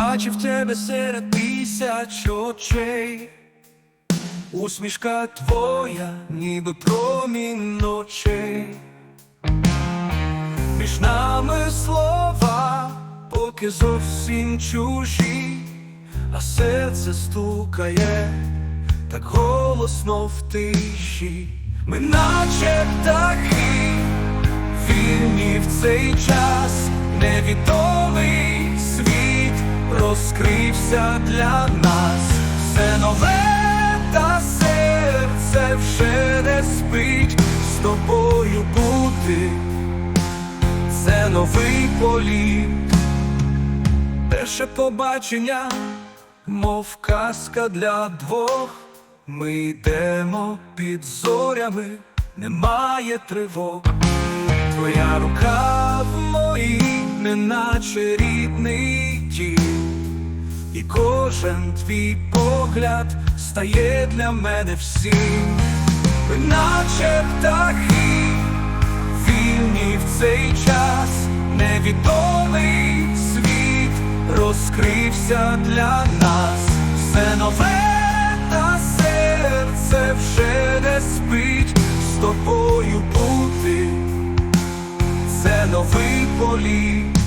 побачив тебе серед тисяч очей. Усмішка твоя, ніби промінь ночей. Між нами слова, поки зовсім чужі, а серце стукає так голосно в тиші. Ми наче птахи, вільні в цей час, невідомий світ розкрився для нас, все нове та серце вже не спить. З тобою бути, це новий політ, перше побачення, мов казка для двох. Ми йдемо під зорями, немає тривог. Твоя рука в моїй, неначе рідний дім, і кожен твій погляд стає для мене всім, наче птахи, вільні в цей час, невідомий світ розкрився для нас, все нове та серце вже не спить. З тобою бути це новий політ.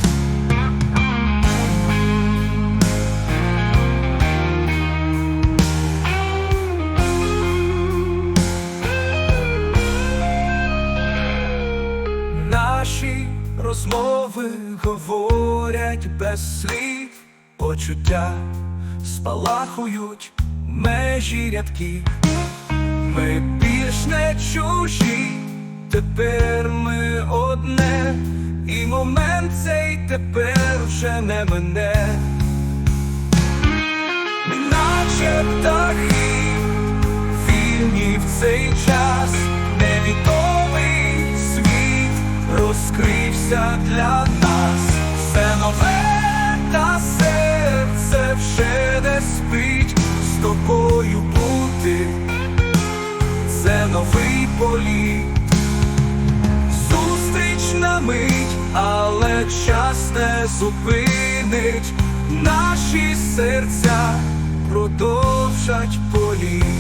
Розмови говорять без слів, почуття спалахують межі рядків. Ми більш не чужі, тепер ми одне, і момент цей тепер вже не мене. Наче птахи, вільні в цей час, розкрився для нас, все нове та серце вже не спить. З тобою бути. Це новий політ, зустріч на мить, але час не зупинить, наші серця продовжать політ.